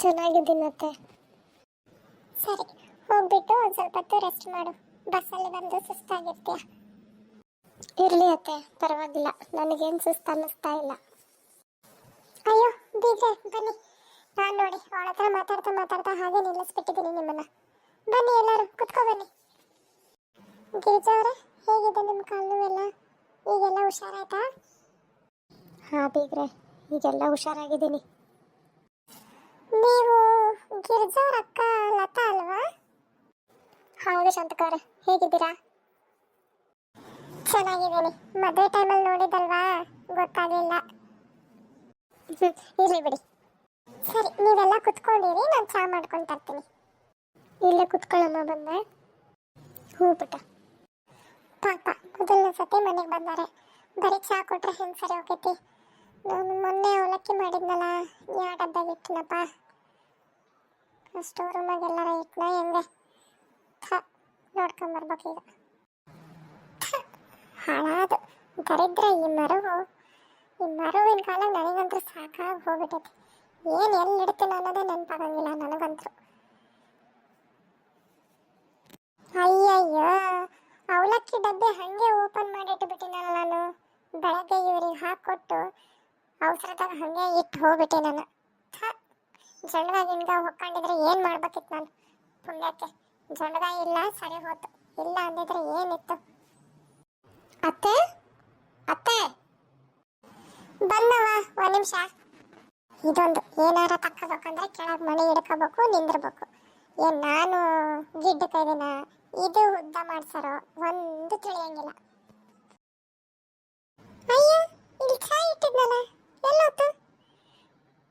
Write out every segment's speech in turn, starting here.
ಬಂದಿನತ್ತೆ ಸರಿ, ಹೋಗ್ಬಿಟ್ಟು ಒಂದು ಸ್ವಲ್ಪ ಹೊತ್ತು ರೆಸ್ಟ್ ಮಾಡು. ಬಸ್ಸಲ್ಲಿ ಬಂದು ಸುಸ್ತಾಗಿರ್ತೀಯ. ಇರಲಿ ಅತ್ತೆ, ಪರವಾಗಿಲ್ಲ. ನನಗೇನು ಸುಸ್ತು ಅನ್ನಿಸ್ತಾ ಇಲ್ಲ. ಅಯ್ಯೋ ಬೀಗ್ರೆ ಬನ್ನಿ. ನಾನು ನೋಡಿ, ಅವಳ ಹತ್ರ ಮಾತಾಡ್ತಾ ಮಾತಾಡ್ತಾ ಹಾಗೆ ನಿಲ್ಲಿಸ್ಬಿಟ್ಟಿದ್ದೀನಿ ನಿಮ್ಮನ್ನ. ಬನ್ನಿ ಎಲ್ಲರೂ, ಕುತ್ಕೋ ಬನ್ನಿ. ಗಿರಿಜಾ ಅವರೇ, ಹೇಗಿದೆ ನಿಮ್ಮ ಕಾಲು ಎಲ್ಲ? ಈಗೆಲ್ಲ ಹುಷಾರಾಯ್ತಾ? ಹಾ, ಬೀಗ್ರೆ, ಈಗೆಲ್ಲ ಹುಷಾರಾಗಿದ್ದೀನಿ. ನೀವು ಗಿರ್ಜಾ ಅಕ್ಕ ಲತಾ ಅಲ್ವಾ? ಹೌದು ಶಾಂತಕುಮಾರ ಹೇಗಿದ್ದೀರಾ? ಚೆನ್ನಾಗಿದ್ದೀನಿ. ಮದುವೆ ಟೈಮಲ್ಲಿ ನೋಡಿದಲ್ವಾ? ಗೊತ್ತಾಗಲಿಲ್ಲ. ಇರಲಿ ಬಿಡಿ. ಸರಿ, ನೀವೆಲ್ಲ ಕುತ್ಕೊಂಡಿರಿ, ನಾನು ಚಾ ಮಾಡ್ಕೊಂಡು ತರ್ತೀನಿ. ಇಲ್ಲೇ ಕುತ್ಕೊಳ್ಳಮ್ಮ ಬಂದೆ. ಹ್ಞೂ ಪುಟ್ಟ. ಪಾಪ, ಮೊದಲನೇ ಸತಿ ಮನೆಗೆ ಬಂದಾರೆ. ಬರೀ ಚಾ ಕೊಟ್ರೆ ಹೆಂಗೆ ಸರಿ ಹೋಗೈತಿ? ನಾನು ಮೊನ್ನೆ ಅವಲಕ್ಕಿ ಮಾಡಿದ್ನಲ್ಲ ಯಾವ ಡಬ್ಬ ಇಟ್ಟಿನಪ್ಪ. ಸ್ಟೋರ್ ರೂಮಾಗ ಎಲ್ಲಾರ ಇಟ್ನ ಹೆಂಗೆ? ಥ ನೋಡ್ಕೊಂಬರ್ಬೇಕು ಈಗ. ಹಾಳಾದ. ದರಿದ್ರ ಈ ಮರವು, ಈ ಮರುವಿನ ಕಾಲ ನನಗಂತೂ ಸಾಕಾಗಿ ಹೋಗ್ಬಿಟ್ಟೈತಿ. ಏನು ಎಲ್ಲಿ ಇಡ್ತೀನಿ ಅನ್ನೋದೇ ನೆನಪಾಗಂಗಿಲ್ಲ ನನಗಂತೂ. ಅಯ್ಯಯ್ಯೋ, ಅವಲಕ್ಕಿ ಡಬ್ಬೆ ಹಂಗೆ ಓಪನ್ ಮಾಡಿಟ್ಬಿಟ್ಟಿನಲ್ಲ ನಾನು. ಬೆಳಗ್ಗೆ ಇವ್ರಿಗೆ ಹಾಕೊಟ್ಟು, ಅವಸರದಾಗ ಹಂಗೆ ಇಟ್ಟು ಹೋಗ್ಬಿಟ್ಟೆ ನಾನು. ಜಂಡಗಾಯಿ ಹಿಂಗ ಹೊಕ್ಕೊಂಡಿದ್ರೆ ಏನು ಮಾಡ್ಬೇಕಿತ್ತು ನಾನು? ಪುಣ್ಯಕ್ಕೆ. ಜಂಡಗಾಯಿ ಇಲ್ಲ, ಸರಿ ಹೋತು. ಇಲ್ಲ ಅಂದಿದ್ರೆ ಏನಿತ್ತು? ಅತ್ತೆ? ಅತ್ತೆ? ಬಂದವ ಒಂದ್ ನಿಮಿಷ. ಇದೊಂದು ಏನಾರ ತಕ್ಕಬೇಕಂದ್ರೆ ಕೆಳಗೆ ಮನೆ ಹಿಡ್ಕೋಬೇಕು, ನಿಂದಿರ್ಬೇಕು. ಏನ್ ನಾನು ಗಿಡ್ಡ ಕೈದಿನ ಇದು ಉದ್ದ ಮಾಡ್ಸಾರೋ, ಒಂದು ತಿಳಿಯಂಗಿಲ್ಲ. ಅಯ್ಯ, ಇಲ್ಲಿ ಚಾಯ್ ಇಟ್ಟಿದ್ನಲ್ಲ? ಎಲ್ಲೋತು?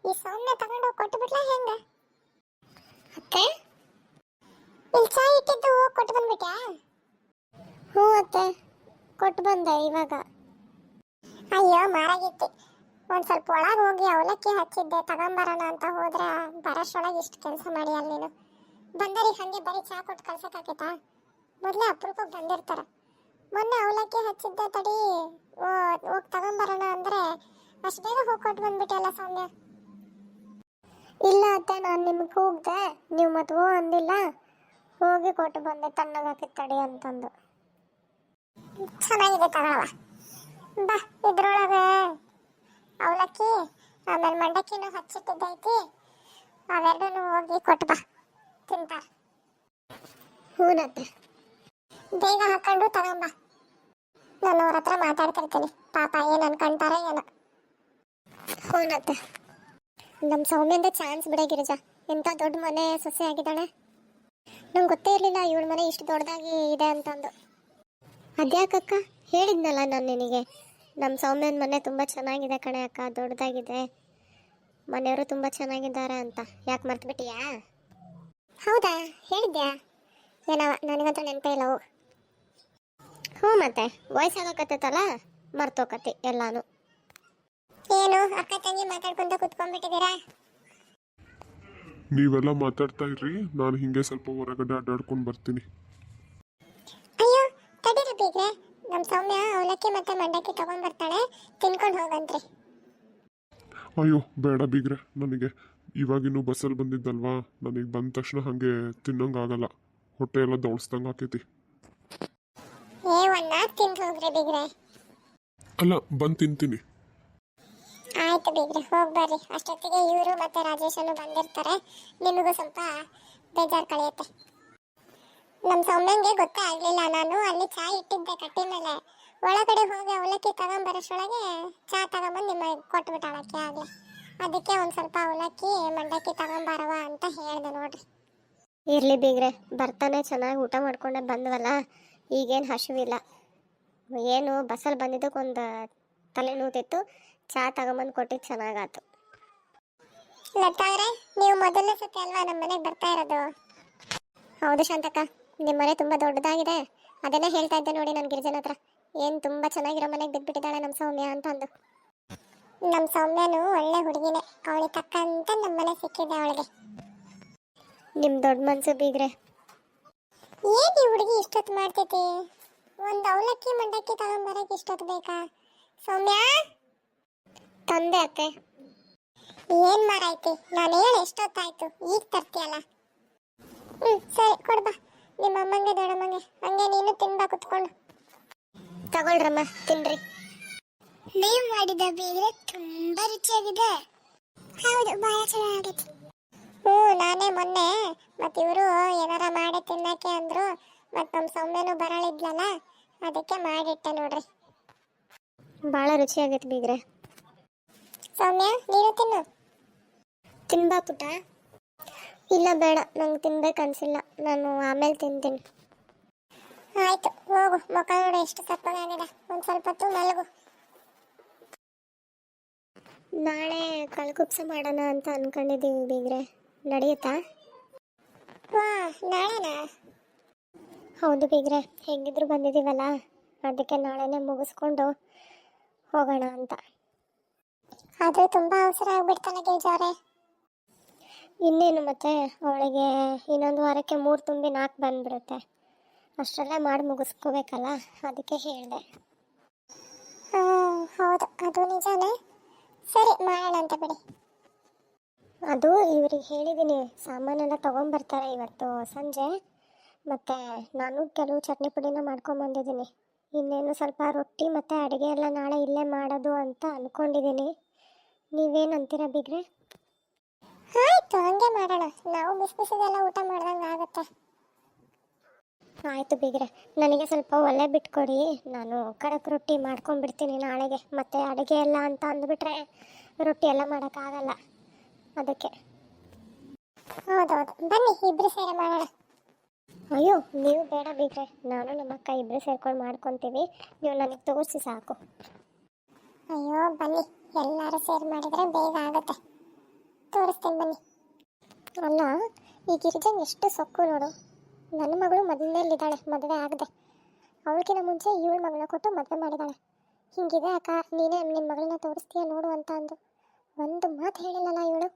ಈ ಸೌಮ್ಯ ತಗೊಂಡು ಕೊಟ್ಟು ಬಿಡ್ಲಾ ಹೆಂಗ? ಅತ್ತೆ? ಇಲ್ಲಿ ಚಾ ಇಟ್ಟಿದ್ದು ಕೊಟ್ಟು ಬಂದ್ಬಿಟ್ಯಾ? ಹ್ಞೂ ಅತ್ತೆ ಕೊಟ್ಟು ಬಂದೆ ಇವಾಗ. ಅಯ್ಯೋ ಮಾರಾಗಿತ್ತು. ಒಂದು ಸ್ವಲ್ಪ ಒಳಗೆ ಹೋಗಿ ಅವಲಕ್ಕಿ ಹಚ್ಚಿದ್ದೆ ತಗೊಂಬರೋಣ ಅಂತ ಹೋದ್ರೆ ಬರೋಷ್ಟೊಳಗೆ ಇಷ್ಟು ಕೆಲಸ ಮಾಡಿ ಅಲ್ಲಿ ನೀನು. ಬಂದರಿ ಹಂಗೆ ಬರೀ ಚಾ ಕೊಟ್ಟು ಕಳ್ಸಕ್ಕಾಗೈತಾ ಮೊದಲೇ ಅಪರೂಪಕ್ಕೆ ಬಂದಿರ್ತಾರ. ಮೊನ್ನೆ ಅವಲಕ್ಕಿ ಹಚ್ಚಿದ್ದೆ ತಡಿ ಹೋಗಿ ತಗೊಂಬರೋಣ ಅಂದ್ರೆ ಅಷ್ಟು ಬೇಗ ಹೋಗಿ ಕೊಟ್ಟು ಬಂದ್ಬಿಟ್ಟಲ್ಲ ಸೌಮ್ಯ. ಇಲ್ಲ ಅತ್ತೆ, ನಾನು ನಿಮ್ಗೆ ಹೋಗ್ದೆ ನೀವು ಮತ್ತೆ ಹೋ ಅಂದಿಲ್ಲ. ಹೋಗಿ ಕೊಟ್ಟು ಬಂದೆ ತಣ್ಣಗಾಕಿ ತಡಿ ಅಂತಂದು. ಚೆನ್ನಾಗಿದೆ ತಗೊಳವ ಬಾ, ಇದ್ರೊಳಗೆ ಅವಲಕ್ಕಿ, ಆಮೇಲೆ ಮಂಡಕ್ಕಿನೂ ಹಚ್ಚಿಟ್ಟಿದ್ದೈತಿ. ಅವೆರಡೂ ಹೋಗಿ ಕೊಟ್ಟು ಬಾ, ತಿಂತಾರ. ಹೂನತ್ತೆ ಬೇಗ ಹಾಕೊಂಡು ತಗೊಂಬ ನಾನು ಅವ್ರ ಹತ್ರ ಮಾತಾಡ್ತಿರ್ತೀನಿ. ಪಾಪ ಏನು ಅನ್ಕೊಂತಾರ ಏನೋ. ಹೂನತ್ತೆ ನಮ್ಮ ಸೌಮ್ಯಂದ ಚಾನ್ಸ್ ಬಿಡ ಗಿರಿಜ. ಎಂಥ ದೊಡ್ಡ ಮನೆ ಸೊಸೆ ಆಗಿದ್ದಾಳೆ? ನಂಗೆ ಗೊತ್ತೇ ಇರಲಿಲ್ಲ ಇವಳ ಮನೆ ಇಷ್ಟು ದೊಡ್ಡದಾಗಿ ಇದೆ ಅಂತಂದು. ಅದ್ಯಾಕಕ್ಕ? ಹೇಳಿದ್ನಲ್ಲ ನಾನು ನಿನಗೆ. ನಮ್ಮ ಸೌಮ್ಯನ ಮನೆ ತುಂಬ ಚೆನ್ನಾಗಿದೆ ಕಣೆ ಅಕ್ಕ ದೊಡ್ಡದಾಗಿದೆ ಮನೆಯವರು ತುಂಬ ಚೆನ್ನಾಗಿದ್ದಾರೆ ಅಂತ. ಯಾಕೆ ಮರ್ತ್ಬಿಟ್ಟಿಯಾ? ಹೌದಾ? ಹೇಳಿದ್ಯಾ? ಏನವ ನನಗಂತೂ ನೆನಪೇ ಇಲ್ಲ ಹೋಗು ಹ್ಞೂ ಮತ್ತೆ. ವಯಸ್ಸಾಗಕತ್ತೈತಲ್ಲ? ಮರ್ತೋಕತಿ ಎಲ್ಲಾನು. ಏನು? ಅಕ್ಕ ತಂಗಿ ಮಾತಾಡ್ಕೊಂತ ಕುತ್ಕೊಂಡ್ಬಿಟ್ಟಿದ್ದೀರಾ? ನೀವೆಲ್ಲ ಮಾತಾಡ್ತಾ ಇರ್ರಿ. ನಾನು ಹಿಂಗೆ ಸ್ವಲ್ಪ ಹೊರಗಡೆ ಅಡ್ಡಾಡ್ಕೊಂಡು ಬರ್ತೀನಿ. ಅಯ್ಯೋ ತಡೀರಿ ಬೀಗ್ರೆ. ನಮ್ಮ ಸೌಮ್ಯ ಅವಲಕ್ಕಿ ಮತ್ತೆ ಮಂಡಕ್ಕಿ ತಗೊಂಡ್ ಬರ್ತಾಳೆ ತಿನ್ಕೊಂಡು ಹೋಗಂತ್ರಿ. ಅಯ್ಯೋ ಬೇಡ ಬೀಗ್ರೆ. ನನಗೆ ಇವಾಗಿನ್ನು ಬಸ್ಸಲ್ಲಿ ಬಂದಿದ್ದಲ್ವಾ? ನನಗೆ ಬಂದ ತಕ್ಷಣ ಹಾಗೆ ತಿನ್ನಂಗಾಗಲ್ಲ ಹೊಟ್ಟೆ ಎಲ್ಲ ದೌಡ್ಸ್ದಂಗೆ ಆಕೈತಿ. ಏ ಒಂದ್ ನಾಲ್ಕು ತಿಂದು ಹೋಗ್ರಿ ಬೀಗ್ರೆ. ಅಲ್ಲ ಬಂದು ತಿಂತೀನಿ. ಆಯ್ತು ಬಿಡ್ರಿ, ಹೋಗಿ ಬರ್ರಿ. ಅಷ್ಟೊತ್ತಿಗೆ ಇವರು ಮತ್ತೆ ರಾಜೇಶನು ಬಂದಿರ್ತಾರೆ. ನಿಮಗೂ ಸ್ವಲ್ಪ ಬೇಜಾರು ಕಳೆಯುತ್ತೆ. ನಮ್ಮ ಸೌಮ್ಯಂಗೆ ಗೊತ್ತೇ ಆಗಲಿಲ್ಲ. ನಾನು ಅಲ್ಲಿ ಚಾ ಇಟ್ಟಿದ್ದೆ ಕಟ್ಟಿ ಮೇಲೆ. ಒಳಗಡೆ ಹೋಗಿ ಅವಲಕ್ಕಿ ತಗೊಂಬರೋಷ್ಟೊಳಗೆ ಚಾ ತಗೊಂಬಂದು ನಿಮ್ಮ ಕೊಟ್ಬಿಟ್ಟಾಳಕ್ಕೆ ಆಗಲಿ. ಅದಕ್ಕೆ ಒಂದು ಸ್ವಲ್ಪ ಅವಲಕ್ಕಿ, ಮಂಡಕ್ಕಿ ತಗೊಂಬರವ ಅಂತ ಹೇಳಿದೆ ನೋಡ್ರಿ. ಇರಲಿ ಬೀಗ್ರೆ, ಬರ್ತಾನೆ. ಚೆನ್ನಾಗಿ ಊಟ ಮಾಡ್ಕೊಂಡೆ ಬಂದ್ವಲ್ಲ, ಈಗೇನು ಹಸಿವಿಲ್ಲ ಏನು, ಬಸ್ಸಲ್ಲಿ ಬಂದಿದ್ದಕ್ಕೊಂದು ತಲೆ ನೋತಿತ್ತು ಚಾ ತಗೊಂಬಂದು ಕೊಟ್ಟಿದ್ದು ಚೆನ್ನಾಗಾತು. ಲತಾವ್ರೆ ನೀವು ಮೊದಲನೇ ಸತಿ ಅಲ್ವಾ ನಮ್ಮ ಮನೆಗೆ ಬರ್ತಾ ಇರೋದು? ಹೌದು ಶಾಂತಕ್ಕ ನಿಮ್ಮ ಮನೆ ತುಂಬ ದೊಡ್ಡದಾಗಿದೆ. ಅದನ್ನೇ ಹೇಳ್ತಾ ಇದ್ದೆ ನೋಡಿ ನನ್ನ ಗಿರಿಜನ ಹತ್ರ. ಏನು ತುಂಬ ಚೆನ್ನಾಗಿರೋ ಮನೆಗೆ ಬಿದ್ದುಬಿಟ್ಟಿದ್ದಾಳೆ ನಮ್ಮ ಸೌಮ್ಯ ಅಂತ ಅಂದು. ನಮ್ಮ ಸೌಮ್ಯನು ಒಳ್ಳೆ ಹುಡುಗಿನೇ. ಅವಳಿಗೆ ತಕ್ಕಂತ ನಮ್ಮ ಮನೆ ಸಿಕ್ಕಿದೆ ಅವಳಿಗೆ. ನಿಮ್ಮ ದೊಡ್ಡ ಮನಸ್ಸು ಬೀಗ್ರೆ. ಏನು ಈ ಹುಡುಗಿ ಇಷ್ಟೊತ್ತು ಮಾಡ್ತೈತಿ ಒಂದು ಅವಲಕ್ಕಿ ಮಂಡಕ್ಕಿ ತಗೊಂಬರಕ್ಕೆ ಇಷ್ಟೊತ್ತು ಬೇಕಾ? ಸೌಮ್ಯ? ತಂದೆ ಅತ್ತೆ. ಏನ್ ಮಾರಾಯ್ತಿ? ನಾನು ಹೇಳಿ ಎಷ್ಟೊತ್ತಾಯ್ತು? ಈಗ ತರ್ತೀಯಲ್ಲ? ಹ್ಮ್ ಸರಿ ಕೊಡ್ಬಾ ನಿಮ್ಮ ಅಮ್ಮಂಗೆ ದೊಡ್ಡಮ್ಮಂಗೆ. ಹಂಗೆ ನೀನು ತಿನ್ಬಾ ಕುತ್ಕೊಂಡು. ತಗೊಳ್ರಮ್ಮ ತಿನ್ರಿ. ನೀವು ಮಾಡಿದ ಬೇರೆ ತುಂಬಾ ರುಚಿಯಾಗಿದೆ. ಹೌದು ಬಹಳ ಚೆನ್ನಾಗೈತಿ ಹ್ಞೂ ನಾನೇ ಮೊನ್ನೆ ಮತ್ತೆ ಇವರು ಏನಾರ ಮಾಡಿ ತಿನ್ನಕ್ಕೆ ಅಂದ್ರು ಮತ್ತೆ ನಮ್ಮ ಸೌಮ್ಯನು ಬರಳಿದ್ಲಲ್ಲ ಅದಕ್ಕೆ ಮಾಡಿಟ್ಟೆ ನೋಡ್ರಿ. ಭಾಳ ರುಚಿಯಾಗೈತೆ ಬೀಗ್ರೆ. ಸೌಮ್ಯ ನೀನು ತಿನ್ನು. ತಿನ್ಬಾ ಪುಟ ಇಲ್ಲ ಬೇಡ ನಂಗೆ ತಿನ್ಬೇಕು ಅನ್ಸಿಲ್ಲ. ನಾನು ಆಮೇಲೆ ತಿಂತೀನಿ. ಆಯ್ತು ಹೋಗು. ಮುಖ ನೋಡು ಎಷ್ಟು ತಪ್ಪಾಗಿದೆ ಒಂದು ಸ್ವಲ್ಪ ಹೊತ್ತು ಮಲಗು. ನಾಳೆ ಕಳ್ಕುಪ್ಸ ಮಾಡೋಣ ಅಂತ ಅನ್ಕೊಂಡಿದ್ದೀವಿ ಬೀಗ್ರೆ. ನಡೆಯುತ್ತಾ? ವಾ ನಾಳೆನಾ? ಹೌದು ಬೀಗ್ರೆ ಹೆಂಗಿದ್ರು ಬಂದಿದ್ದೀವಲ್ಲ ಅದಕ್ಕೆ ನಾಳೆನೇ ಮುಗಿಸ್ಕೊಂಡು ಹೋಗೋಣ ಅಂತ. ಆದ್ರೂ ತುಂಬ ಅವಸರ ಆಗ್ಬಿಡ್ತಾನೆ ಗೇಜಾರೆ ಇನ್ನೇನು ಮತ್ತೆ ಅವಳಿಗೆ ಇನ್ನೊಂದು ವಾರಕ್ಕೆ ಮೂರು ತುಂಬಿ ನಾಲ್ಕು ಬಂದ್ಬಿಡುತ್ತೆ. ಅಷ್ಟರಲ್ಲೇ ಮಾಡಿ ಮುಗಿಸ್ಕೋಬೇಕಲ್ಲ ಅದಕ್ಕೆ ಹೇಳಿದೆ. ಹೌದು ಅದು ನಿಜಾನೇ? ಸರಿ ಮಾಡೋಣ ಅಂತ ಬಿಡಿ. ಅದು ಇವ್ರಿಗೆ ಹೇಳಿದ್ದೀನಿ ಸಾಮಾನೆಲ್ಲ ತೊಗೊಂಬರ್ತಾರೆ ಇವತ್ತು ಸಂಜೆ. ಮತ್ತು ನಾನು ಕೆಲವು ಚಟ್ನಿ ಪುಡಿನ ಮಾಡ್ಕೊಂಬಂದಿದ್ದೀನಿ ಇನ್ನೇನು ಸ್ವಲ್ಪ ರೊಟ್ಟಿ ಮತ್ತು ಅಡುಗೆ ಎಲ್ಲ ನಾಳೆ ಇಲ್ಲೇ ಮಾಡೋದು ಅಂತ ಅಂದ್ಕೊಂಡಿದ್ದೀನಿ ನೀವೇನು ಅಂತೀರಾ ಬಿಗ್ರೆ? ಆಯ್ತು, ಹಂಗೆ ಮಾಡೋಣ. ನಾವು ಬಿಸಿ ಬಿಸಿದೆಲ್ಲ ಊಟ ಮಾಡ್ದಂಗೆ ಆಗುತ್ತೆ. ಆಯಿತು ಬಿಗ್ರೆ, ನನಗೆ ಸ್ವಲ್ಪ ಒಲೆ ಬಿಟ್ಕೊಡಿ. ನಾನು ಕಡಕ್ ರೊಟ್ಟಿ ಮಾಡ್ಕೊಂಡ್ಬಿಡ್ತೀನಿ ನಾಳೆಗೆ, ಮತ್ತೆ ಅಡುಗೆ ಎಲ್ಲ ಅಂತ ಅಂದ್ಬಿಟ್ರೆ ರೊಟ್ಟಿ ಎಲ್ಲ ಮಾಡೋಕ್ಕಾಗಲ್ಲ. ಅದಕ್ಕೆ. ಹೌದೌದು. ಬನ್ನಿ, ಇಬ್ರು ಸೇರಿ ಮಾಡೋಣ. ಅಯ್ಯೋ, ನೀವು ಬೇಡ ಬಿಗ್ರೆ. ನಾನು ನಮ್ಮ ಅಕ್ಕ ಇಬ್ಬರು ಸೇರ್ಕೊಂಡು ಮಾಡ್ಕೊತೀವಿ. ನೀವು ನನಗೆ ತೋರಿಸಿ ಸಾಕು. ಅಯ್ಯೋ, ಬನ್ನಿ. ಎಲ್ಲರೂ ಸೇರಿ ಮಾಡಿದರೆ ಬೇಗ ಆಗುತ್ತೆ. ತೋರಿಸ್ತೀನಿ ಬನ್ನಿ. ಅಲ್ಲ ಈ ಗಿರಿಜನ್ ಎಷ್ಟು ಸೊಕ್ಕು ನೋಡು. ನನ್ನ ಮಗಳು ಮದುವೆಯಲ್ಲಿದ್ದಾಳೆ ಮದುವೆ ಆಗದೆ. ಅವಳಿಗಿನ ಮುಂಚೆ ಇವಳ ಮಗಳನ್ನ ಕೊಟ್ಟು ಮದುವೆ ಮಾಡಿದಾಳೆ. ಹಿಂಗಿದೆ ಅಕ್ಕ, ನೀನೇ ನಿನ್ನ ಮಗಳನ್ನ ತೋರಿಸ್ತೀಯ ನೋಡು ಅಂತ ಅಂದು. ಒಂದು ಮಾತು ಹೇಳಿಲ್ಲಲ್ಲ ಇವಳು?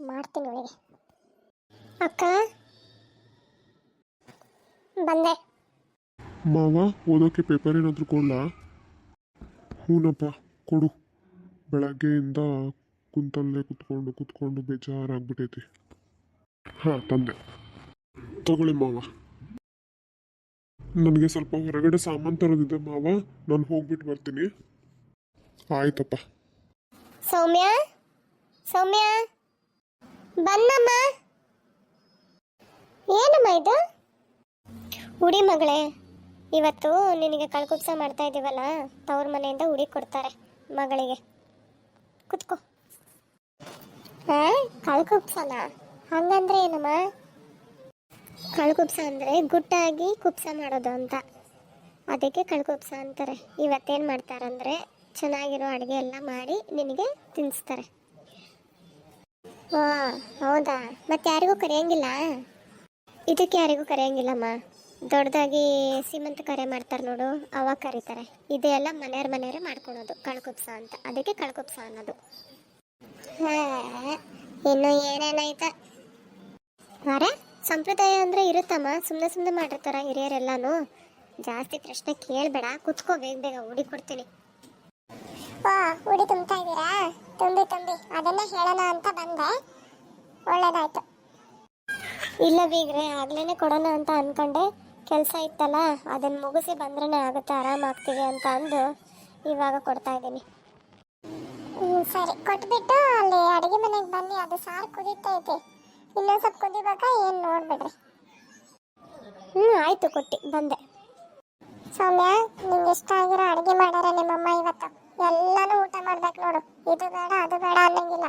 ಮಾಡ್ತೀನಿ ಅವಳಿಗೆ. ಅಕ್ಕ? ಬಂದೆ. ಮಾವ, ಓದೋಕೆ ಪೇಪರ್ ಏನಾದರೂ ಕೊಡ್ಲಾ? ಹೂನಪ್ಪ, ಕೊಡು. ಬೆಳಗ್ಗೆಯಿಂದ ಕುಂತಲ್ಲೇ ಕುತ್ಕೊಂಡು ಕುತ್ಕೊಂಡು ಬೇಜಾರಾಗ್ಬಿಟ್ಟೈತಿ ಹಾಂ, ತಂದೆ. ತಗೊಳ್ಳಿ ಮಾವ. ನನಗೆ ಸ್ವಲ್ಪ ಹೊರಗಡೆ ಸಾಮಾನು ತರೋದಿದೆ ಮಾವ. ನಾನು ಹೋಗ್ಬಿಟ್ಟು ಬರ್ತೀನಿ. ಆಯ್ತಪ್ಪ. ಸೌಮ್ಯ? ಸೌಮ್ಯ? ಬನ್ನಮ್ಮ? ಏನಮ್ಮ ಇದು? ಉಡಿ ಮಗಳೇ, ಇವತ್ತು ನಿನಗೆ ಕಳ್ಕುಪ್ಸ ಮಾಡ್ತಾ ಇದ್ದೀವಲ್ಲ ತವ್ರ ಮನೆಯಿಂದ ಉಡಿ ಕೊಡ್ತಾರೆ ಮಗಳಿಗೆ. ಕುತ್ಕೋ. ಕಳ್ಕುಪ್ಸನ? ಹಂಗಂದ್ರೆ ಏನಮ್ಮ? ಕಳ್ಕುಪ್ಸ ಅಂದರೆ ಗುಟ್ಟಾಗಿ ಕುಪ್ಸ ಮಾಡೋದು ಅಂತ. ಅದಕ್ಕೆ ಕಳ್ಕುಪ್ಸ ಅಂತಾರೆ. ಇವತ್ತೇನು ಮಾಡ್ತಾರಂದ್ರೆ ಚೆನ್ನಾಗಿರೋ ಅಡುಗೆ ಎಲ್ಲ ಮಾಡಿ ನಿನಗೆ ತಿನ್ನಿಸ್ತಾರೆ ಹಾಂ ಹೌದಾ? ಮತ್ತೆ ಯಾರಿಗೂ ಕರೆಯಂಗಿಲ್ಲ? ಇದಕ್ಕೆ ಯಾರಿಗೂ ಕರೆಯಂಗಿಲ್ಲಮ್ಮ? ದೊಡ್ಡದಾಗಿ ಸೀಮಂತ ಕರೆ ಮಾಡ್ತಾರೆ ನೋಡು ಅವಾಗ ಕರೀತಾರೆ. ಇದೆಲ್ಲ ಮನೆಯವ್ರ ಮನೆಯವರೇ ಮಾಡ್ಕೊಳೋದು ಕಳ್ಕುಪ್ಸ ಅಂತ. ಅದಕ್ಕೆ ಕಳ್ಕುಪ್ಸ ಅನ್ನೋದು. ಹಾ ಇನ್ನು ಏನೇನಾಯ್ತ ಅರೆ ಸಂಪ್ರದಾಯ ಅಂದ್ರೆ ಇರುತ್ತಮ್ಮ. ಸುಮ್ಮನೆ ಸುಮ್ಮನೆ ಮಾಡಿರ್ತಾರ ಹಿರಿಯರೆಲ್ಲಾನು. ಜಾಸ್ತಿ ಪ್ರಶ್ನೆ ಕೇಳಬೇಡ ಕುತ್ಕೋ ಬೇಗ ಬೇಗ ಹುಡಿ ಕೊಡ್ತೀನಿ. ಉಡಿ ತುಂಬ್ತಾ ಇದ್ದೀರಾ? ತುಂಬಿ ತುಂಬಿ. ಅದನ್ನೇ ಹೇಳೋಣ ಅಂತ ಬಂದೆ. ಒಳ್ಳೇದಾಯ್ತು. ಇಲ್ಲ ಬೀಗ್ರೆ ಆಗ್ಲೇನೆ ಕೊಡೋಣ ಅಂತ ಅನ್ಕೊಂಡೆ. ಕೆಲಸ ಇತ್ತಲ್ಲ ಅದನ್ನ ಮುಗಿಸಿ ಬಂದ್ರೆ ಆಗುತ್ತೆ ಆರಾಮಾಗ್ತೀವಿ ಅಂತ ಅಂದು ಇವಾಗ ಕೊಡ್ತಾ ಇದ್ದೀನಿ. ಸರಿ. ಕೊಟ್ಬಿಟ್ಟು ಅಲ್ಲಿ ಅಡಿಗೆ ಮನೆಗೆ ಬನ್ನಿ, ಅದು ಸಾರು ಕುದೀತಾ ಐತೆ ಇನ್ನೊಂದ್ ಸ್ವಲ್ಪ ಕುದಿಬೇಕಾ, ಏನು ನೋಡ್ಬಿಡ್ರಿ. ಹ್ಞೂ ಆಯ್ತು, ಕೊಟ್ಟಿ, ಬಂದೆ. ಸೌಮ್ಯ, ನಿಂಗೆ ಇಷ್ಟ ಆಗಿರೋ ಅಡಿಗೆ ಮಾಡ್ಯಾರ ನಿಮ್ಮಮ್ಮ ಇವತ್ತು. ಎಲ್ಲಾನು ಊಟ ಮಾಡ್ಬೇಕು ನೋಡು. ಇದು ಬೇಡ, ಅದು ಬೇಡ ಅನ್ನಂಗಿಲ್ಲ.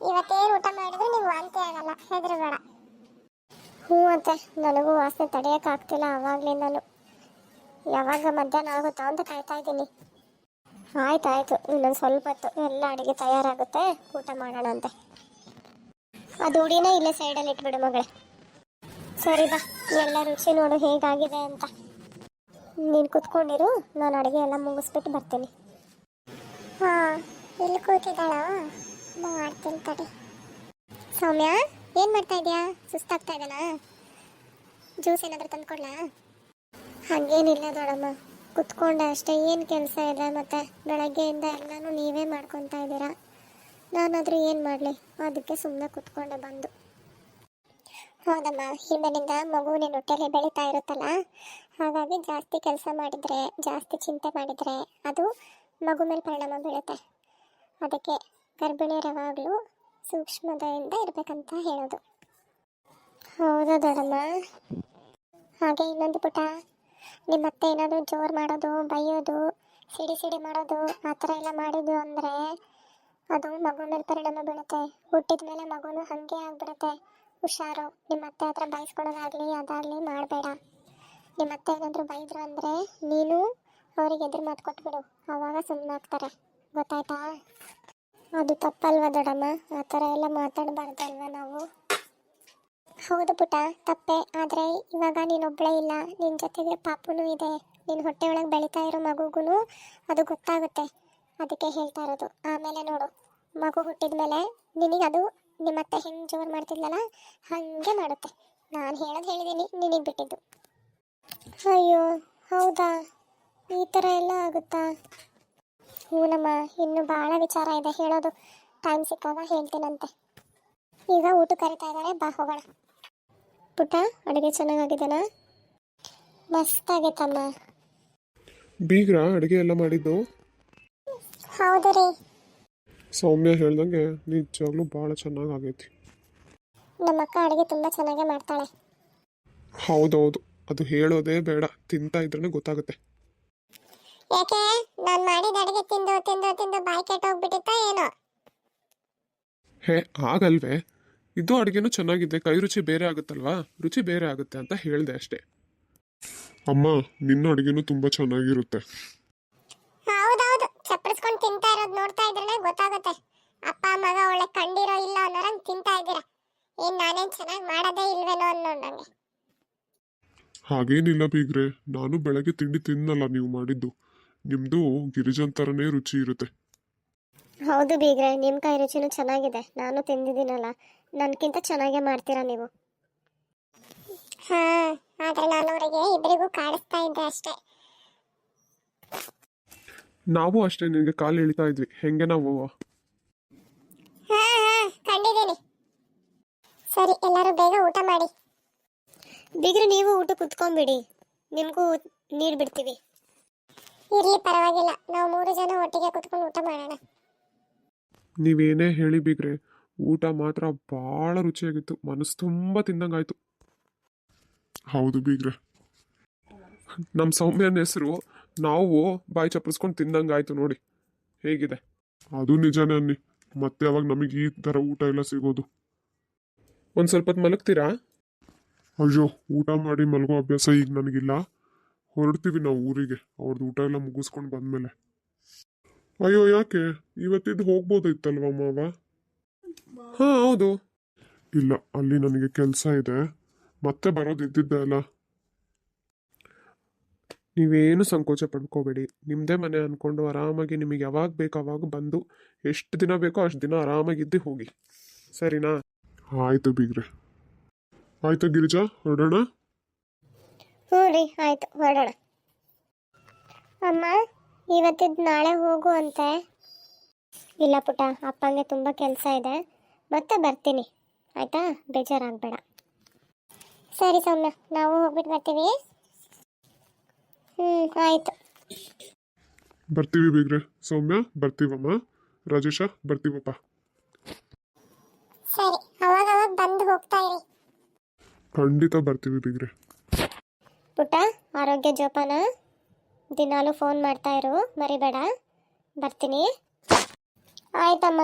ಇವತ್ತೇನು ಊಟ ಮಾಡಿದ್ರೆ ನಿಂಗೆ ವಾಂತಿ ಆಗಲ್ಲ. ಹೆದ್ರು ಬೇಡ ಹ್ಞೂ ಅಂತೆ ನನಗೂ ವಾಸನೆ ತಡೆಯೋಕ್ಕಾಗ್ತಿಲ್ಲ ನಾನು ಯಾವಾಗ ಮಧ್ಯಾಹ್ನ ಆಗುತ್ತಾ ಅಂತ ಕಾಯ್ತಾ ಇದ್ದೀನಿ. ಆಯ್ತು, ಆಯಿತು, ಇನ್ನೊಂದು ಸ್ವಲ್ಪ ಹೊತ್ತು ಎಲ್ಲ ಅಡುಗೆ ತಯಾರಾಗುತ್ತೆ, ಊಟ ಮಾಡೋಣ ಅಂತೆ. ಅದು ಉಡಿನ ಇಲ್ಲೇ ಸೈಡಲ್ಲಿ ಇಟ್ಬಿಡು ಮಗಳೇ. ಸರಿ ಬಾ, ಎಲ್ಲ ರುಚಿ ನೋಡು ಹೇಗಾಗಿದೆ ಅಂತ. ನೀನು ಕುತ್ಕೊಂಡಿರು, ನಾನು ಅಡುಗೆ ಎಲ್ಲ ಮುಗಿಸ್ಬಿಟ್ಟು ಬರ್ತೀನಿ. ಹಾಂ, ಇಲ್ಲಿ ಕೂತಿದ್ದಾಳ? ಮಾಡ್ತೀನಿ ತಡಿ. ಸೌಮ್ಯ? ಏನು ಮಾಡ್ತಾ ಇದೆಯಾ? ಸುಸ್ತಾಗ್ತಾ ಇದೆಯಾ ಜ್ಯೂಸ್ ಏನಾದರೂ ತಂದ್ಕೊಡ್ಲಾ ಹಾಗೇನಿಲ್ಲ ದೊಡಮ್ಮ. ಕುತ್ಕೊಂಡೆ ಅಷ್ಟೇ, ಏನು ಕೆಲಸ ಇದೆ ಮತ್ತೆ ಬೆಳಗ್ಗೆಯಿಂದ ಎಲ್ಲನೂ ನೀವೇ ಮಾಡ್ಕೊತಾ ಇದ್ದೀರಾ? ನಾನಾದರೂ ಏನು ಮಾಡಲಿ? ಅದಕ್ಕೆ ಸುಮ್ಮನೆ ಕುತ್ಕೊಂಡೆ ಬಂದು. ಹೌದಮ್ಮ, ಹಿಂದಿನಿಂದ ಮಗು ನಿನ್ನ ಹೊಟ್ಟೆಯಲ್ಲಿ ಬೆಳೀತಾ ಇರುತ್ತಲ್ಲ? ಹಾಗಾಗಿ ಜಾಸ್ತಿ ಕೆಲಸ ಮಾಡಿದರೆ, ಜಾಸ್ತಿ ಚಿಂತೆ ಮಾಡಿದರೆ ಅದು ಮಗು ಮೇಲೆ ಪರಿಣಾಮ ಬೀಳುತ್ತೆ. ಅದಕ್ಕೆ ಗರ್ಭಿಣಿಯರು ಯಾವಾಗಲೂ ಸೂಕ್ಷ್ಮತೆಯಿಂದ ಇರಬೇಕಂತ ಹೇಳೋದು. ಹೌದಾ ದೊಡ್ಡಮ್ಮ. ಹಾಗೆ ಇನ್ನೊಂದು ಪುಟ. ನಿಮ್ಮ ಅತ್ತೆ ಏನಾದರೂ ಜೋರು ಮಾಡೋದು, ಬೈಯೋದು, ಸಿಡಿ ಸಿಡಿ ಮಾಡೋದು, ಆ ಥರ ಎಲ್ಲ ಮಾಡಿದ್ದು ಅಂದರೆ ಅದು ಮಗು ಮೇಲೆ ಪರಿಣಾಮ ಬೀಳುತ್ತೆ. ಹುಟ್ಟಿದ ಮೇಲೆ ಮಗುನು ಹಾಗೆ ಆಗ್ಬಿಡುತ್ತೆ. ಹುಷಾರು. ನಿಮ್ಮ ಅತ್ತೆ ಹತ್ರ ಬೈಸ್ಕೊಳ್ಳೋದಾಗ್ಲಿ, ಅದಾಗಲಿ ಮಾಡಬೇಡ. ನಿಮ್ಮ ಅತ್ತೆ ಏನಾದರೂ ಬೈದ್ರು ಅಂದರೆ ನೀನು ಅವರಿಗೆ ಎದುರು ಮಾತು ಕೊಟ್ಬಿಡು. ಆವಾಗ ಸುಮ್ಮನಾಗ್ತಾರೆ ಗೊತ್ತಾಯ್ತಾ? ಅದು ತಪ್ಪಲ್ವಾ ದೊಡಮ್ಮ? ಆ ಥರ ಎಲ್ಲ ಮಾತಾಡಬಾರ್ದಲ್ವಾ ನಾವು? ಹೌದು ಪುಟ ತಪ್ಪೆ. ಆದರೆ ಇವಾಗ ನೀನೊಬ್ಬಳೇ ಇಲ್ಲ. ನಿನ್ನ ಜೊತೆಗೆ ಪಾಪುನೂ ಇದೆ. ನಿನ್ನ ಹೊಟ್ಟೆ ಒಳಗೆ ಬೆಳೀತಾ ಇರೋ ಮಗುಗೂ ಅದು ಗೊತ್ತಾಗುತ್ತೆ. ಅದಕ್ಕೆ ಹೇಳ್ತಾ ಇರೋದು. ಆಮೇಲೆ ನೋಡು, ಮಗು ಹುಟ್ಟಿದ ಮೇಲೆ ನಿನಗೆ ಅದು ನಿಮ್ಮ ಅತ್ತೆ ಹೆಂಗೆ ಜೋರು ಮಾಡ್ತಿದ್ಲಲ್ಲ, ಹಾಗೆ ಮಾಡುತ್ತೆ. ನಾನು ಹೇಳೋದು ಹೇಳಿದ್ದೀನಿ ನಿನಗೆ ಬಿಟ್ಟಿದ್ದು. ಅಯ್ಯೋ, ಹೌದಾ? ಈ ಥರ ಎಲ್ಲ ಆಗುತ್ತಾ? ಹ್ಞೂನಮ್ಮ ಇನ್ನು ಭಾಳ ವಿಚಾರ ಇದೆ. ಹೇಳೋದು ಟೈಮ್ ಸಿಕ್ಕಾಗ ಹೇಳ್ತೀನಂತೆ. ಈಗ ಊಟ ಕರಿತಾ ಇದ್ದಾರೆ ಬಾ ಹೋಗೋಣ. ಪುಟ್ಟ ಅಡುಗೆ ಚೆನ್ನಾಗಾಗಿದೆನಾ? ಮಸ್ತಾಗೈತಮ್ಮ. ಬೀಗ್ರ ಅಡುಗೆ ಎಲ್ಲ ಮಾಡಿದ್ದು? ಹೌದು ರೀ. ಸೌಮ್ಯ ಹೇಳ್ದಂಗೆ ನಿಜವಾಗ್ಲೂ ಭಾಳ ಚೆನ್ನಾಗಾಗೈತಿ. ನಮ್ಮ ಅಕ್ಕ ಅಡುಗೆ ತುಂಬ ಚೆನ್ನಾಗೇ ಮಾಡ್ತಾಳೆ. ಹೌದೌದು. ಅದು ಹೇಳೋದೇ ಬೇಡ. ತಿಂತಾ ಇದ್ರೇ ಗೊತ್ತಾಗುತ್ತೆ. ಯಾಕೆ? ನಾನು ಮಾಡಿದ ಅಡುಗೆ ತಿಂದು ತಿಂದು ತಿಂದು ಬಾಯಿ ಕೆಟ್ಟೋಗ್ಬಿಟ್ಟಿತ್ತ ಏನೋ. ಹೇ ಆಗಲ್ವೇ? ಇದು ಅಡುಗೆನೂ ಚೆನ್ನಾಗಿದೆ. ಕೈ ರುಚಿ ಬೇರೆ ಆಗುತ್ತಲ್ವಾ? ರುಚಿ ಬೇರೆ ಆಗುತ್ತೆ ಅಂತ ಹೇಳಿದೆ ಅಷ್ಟೇ. ಅಮ್ಮ ನಿನ್ನ ಅಡುಗೆನೂ ತುಂಬಾ ಚೆನ್ನಾಗಿರುತ್ತೆ. ಹೌದೌದು. ಚಪ್ಪರಿಸ್ಕೊಂಡು ತಿಂತಾ ಇರೋದು ನೋಡ್ತಾ ಇದ್ರೆ ಗೊತ್ತಾಗುತ್ತೆ. ಅಪ್ಪ ಮಗ ಒಳ್ಳೆ ಕಂಡಿರೋ ಇಲ್ಲ ಅನ್ನೋರಂಗ್ ತಿಂತಾ ಇದ್ದೀರಾ. ಏನ್ ನಾನೇನ್ ಚೆನ್ನಾಗಿ ಮಾಡೋದೇ ಇಲ್ವೇನೋ ಅನ್ನೋ ನಂಗೆ. ಹಾಗೇನಿಲ್ಲ ಬೀಗ್ರೆ. ನಾನು ಬೆಳಗ್ಗೆ ತಿಂಡಿ ತಿನ್ನಲ್ಲ ನೀವು ಮಾಡಿದ್ದು. ನಿಮ್ಮದು ಗಿರಿಜನ್ ಥರನೇ ರುಚಿ ಇರುತ್ತೆ. ಹೌದು ಬೀಗ್ರೆ ನಿಮ್ಮ ಕೈ ರುಚಿನೂ ಚೆನ್ನಾಗಿದೆ. ನಾನು ತಿಂದಿದ್ದೀನಲ್ಲ. ನನಗಿಂತ ಚೆನ್ನಾಗೇ ಮಾಡ್ತೀರಾ ನೀವು? ಹಾ ಆದ್ರೆ ನಾನು ಅವರಿಗೆ ಇಬ್ಬರಿಗೂ ಕಾಡಿಸ್ತಾ ಇದ್ದೆ ಅಷ್ಟೇ. ನಾವು ಅಷ್ಟೇ ನಿನಗೆ ಕಾಲು ಎಳಿತಾ ಇದ್ವಿ. ಹೆಂಗೆ ನಾವು? ಹಾ ಹಾ ಕಂಡಿದ್ದೀನಿ. ಸರಿ ಎಲ್ಲರೂ ಬೇಗ ಊಟ ಮಾಡಿ. ಬೀಗ್ರೆ ನೀವು ಊಟ ಕುತ್ಕೊಂಬಿಡಿ ನಿಮಗೂ ನೀಡ್ಬಿಡ್ತೀವಿ ಇರ್ಲಿ, ಪರವಾಗಿಲ್ಲ. ನಾವು ಮೂರು ಜನ ಒಟ್ಟಿಗೆ ಕುತ್ಕೊಂಡು ಊಟ ಮಾಡೋಣ. ನೀವೇನೇ ಹೇಳಿ ಬಿಗ್ರೆ, ಊಟ ಮಾತ್ರ ಭಾಳ ರುಚಿಯಾಗಿತ್ತು. ಮನಸ್ಸು ತುಂಬ ತಿಂದಂಗಾಯ್ತು. ಹೌದು ಬೀಗ್ರೆ. ನಮ್ಮ ಸೌಮ್ಯನ ಹೆಸರು ನಾವು ಬಾಯಿ ಚಪ್ಪರಿಸ್ಕೊಂಡು ತಿಂದಂಗಾಯ್ತು ನೋಡಿ. ಹೇಗಿದೆ? ಅದು ನಿಜಾನೇ ಅನ್ನಿ. ಮತ್ತೆ ಅವಾಗ ನಮಗೆ ಈ ಥರ ಊಟ ಎಲ್ಲ ಸಿಗೋದು. ಒಂದು ಸ್ವಲ್ಪ ಮಲಗ್ತೀರಾ? ಅಯ್ಯೋ, ಊಟ ಮಾಡಿ ಮಲಗೋ ಅಭ್ಯಾಸ ಈಗ ನನಗಿಲ್ಲ. ಹೊರಡ್ತೀವಿ ನಾವು ಊರಿಗೆ. ಅವ್ರದ್ದು ಊಟ ಎಲ್ಲ ಮುಗಿಸ್ಕೊಂಡು ಬಂದಮೇಲೆ. ಅಯ್ಯೋ ಯಾಕೆ? ಇವತ್ತಿದ್ದು ಹೋಗ್ಬೋದಿತ್ತಲ್ವ ಮಾವ? ಹಾ ಹೌದು. ಇಲ್ಲ ಅಲ್ಲಿ ನನಗೆ ಕೆಲಸ ಇದೆ. ಮತ್ತೆ ಬರೋದಿದ್ದಿದ್ದೆ ಅಲ್ಲ. ನೀವೇನು ಸಂಕೋಚ ಪಡ್ಕೋಬೇಡಿ. ನಿಮ್ಮದೇ ಮನೆ ಅಂದ್ಕೊಂಡು ಆರಾಮಾಗಿ ನಿಮಗೆ ಯಾವಾಗ ಬೇಕು ಅವಾಗ ಬಂದು ಎಷ್ಟು ದಿನ ಬೇಕೋ ಅಷ್ಟು ದಿನ ಆರಾಮಾಗಿದ್ದು ಹೋಗಿ. ಸರಿನಾ? ಆಯಿತು ಬೀಗ್ರೆ. ಆಯಿತು ಗಿರಿಜಾ? ಹೊರಡೋಣ? ಹ್ಞೂ ರೀ ಆಯ್ತು ಹೊರಡೋಣ. ಅಮ್ಮ ಇವತ್ತಿದ್ದು ನಾಳೆ ಹೋಗು ಅಂತೆ. ಇಲ್ಲ ಪುಟ್ಟ ಅಪ್ಪಂಗೆ ತುಂಬ ಕೆಲಸ ಇದೆ. ಮತ್ತೆ ಬರ್ತೀನಿ. ಆಯ್ತಾ? ಬೇಜಾರಾಗಬೇಡ. ಸರಿ ಸೌಮ್ಯ ನಾವು ಹೋಗ್ಬಿಟ್ಟು ಬರ್ತೀವಿ. ಹ್ಞೂ ಆಯಿತು. ಬರ್ತೀವಿ ಬೀಗ್ರೆ. ಸೌಮ್ಯ ಬರ್ತೀವಮ್ಮ. ರಾಜೇಶ ಬರ್ತೀವಪ್ಪ. ಸರಿ ಅವಾಗ ಅವಾಗ ಬಂದು ಹೋಗ್ತಾ ಇರಿ. ಖಂಡಿತ ಬರ್ತೀವಿ ಬೀಗ್ರೆ. ಪುಟ್ಟ ಆರೋಗ್ಯ ಜೋಪಾನ. ದಿನಾಲು ಫೋನ್ ಮಾಡ್ತಾ ಇರು ಮರಿಬೇಡ. ಬರ್ತೀನಿ. ಆಯ್ತಮ್ಮ.